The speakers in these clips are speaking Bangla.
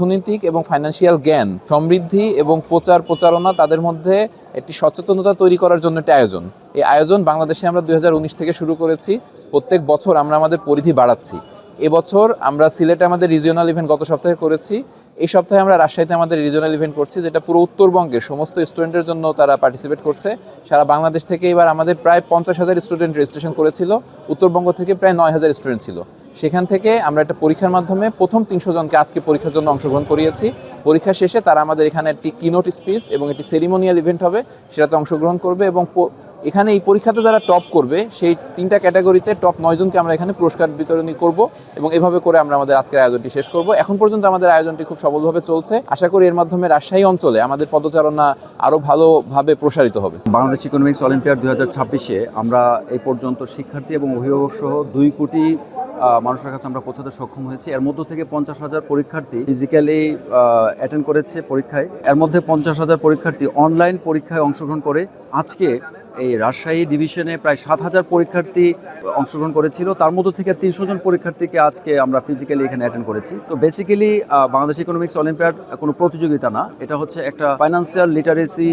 অর্থনৈতিক এবং ফাইন্যান্সিয়াল জ্ঞান, সমৃদ্ধি এবং প্রচার প্রচারণা তাদের মধ্যে একটি সচেতনতা তৈরি করার জন্য একটি আয়োজন। এই আয়োজন বাংলাদেশে আমরা দু হাজার উনিশ থেকে শুরু করেছি। প্রত্যেক বছর আমরা আমাদের পরিধি বাড়াচ্ছি। এবছর আমরা সিলেটে আমাদের রিজিওনাল ইভেন্ট গত সপ্তাহে করেছি। এই সপ্তাহে আমরা রাজশাহীতে আমাদের রিজিওনাল ইভেন্ট করছি, যেটা পুরো উত্তরবঙ্গের সমস্ত স্টুডেন্টের জন্য তারা পার্টিসিপেট করছে। সারা বাংলাদেশ থেকে এবার আমাদের প্রায় পঞ্চাশ হাজার স্টুডেন্ট রেজিস্ট্রেশন করেছিল। উত্তরবঙ্গ থেকে প্রায় নয় হাজার স্টুডেন্ট ছিল। সেখান থেকে আমরা একটা পরীক্ষার মাধ্যমে প্রথম তিনশো জনকে আজকে পরীক্ষার জন্য অংশগ্রহণ করিয়েছি। পরীক্ষা শেষে তারা আমাদের এখানে একটি কিনোট স্পিচ এবং একটি সেরিমোনিয়াল ইভেন্ট হবে, সেটাতে অংশগ্রহণ করবে এবং এখানে এই পরীক্ষাতে যারা টপ করবে, সেই তিনটা ক্যাটাগরিতে টপ নয়জনকে আমরা এখানে পুরস্কার বিতরণী করব এবং এভাবে করে আমরা আমাদের আজকের আয়োজনটি শেষ করব। এখন পর্যন্ত আমাদের আয়োজনটি খুব সফলভাবে চলছে। আশা করি এর মাধ্যমে রাজশাহী অঞ্চলে আমাদের পদচারণা আরও ভালোভাবে প্রসারিত হবে। বাংলাদেশ ইকোনমিক্স অলিম্পিয়াড দু আমরা এই পর্যন্ত শিক্ষার্থী এবং অভিভাবক সহ দুই কোটি মানুষের কাছে আমরা পৌঁছাতে সক্ষম হয়েছি। এর মধ্য থেকে পঞ্চাশ হাজার পরীক্ষার্থী ফিজিক্যালি অ্যাটেন্ড করেছে পরীক্ষায়। এর মধ্যে পঞ্চাশ হাজার পরীক্ষার্থী অনলাইন পরীক্ষায় অংশগ্রহণ করে আজকে এই রাজশাহী ডিভিশনে প্রায় সাত হাজার পরীক্ষার্থী অংশগ্রহণ করেছিল। তার মধ্য থেকে তিনশো জন পরীক্ষার্থীকে আজকে আমরা ফিজিক্যালি এখানে অ্যাটেন্ড করেছি। তো বেসিক্যালি বাংলাদেশ ইকোনমিক্স অলিম্পিয়াড কোনো প্রতিযোগিতা না। এটা হচ্ছে একটা ফাইন্যান্সিয়াল লিটারেসি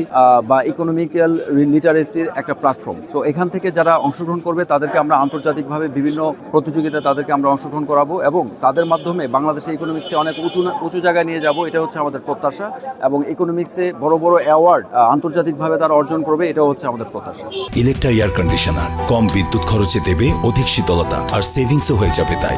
বা ইকোনমিক্যাল লিটারেসির একটা প্ল্যাটফর্ম তো এখান থেকে যারা অংশগ্রহণ করবে, তাদেরকে আমরা আন্তর্জাতিকভাবে বিভিন্ন প্রতিযোগিতায় তাদেরকে আমরা অংশগ্রহণ করাবো এবং তাদের মাধ্যমে বাংলাদেশে ইকোনমিক্সে অনেক উঁচু উঁচু জায়গায় নিয়ে যাব। এটা হচ্ছে আমাদের প্রত্যাশা এবং ইকোনমিক্সে বড় বড় অ্যাওয়ার্ড আন্তর্জাতিকভাবে তারা অর্জন করবে। এটা হচ্ছে আমাদের প্রত্যাশা। ইলেকট্রা এয়ার কন্ডিশনার কম বিদ্যুৎ খরচে দেবে অধিক শীতলতা, আর সেভিংসও হয়ে যাবে তাই।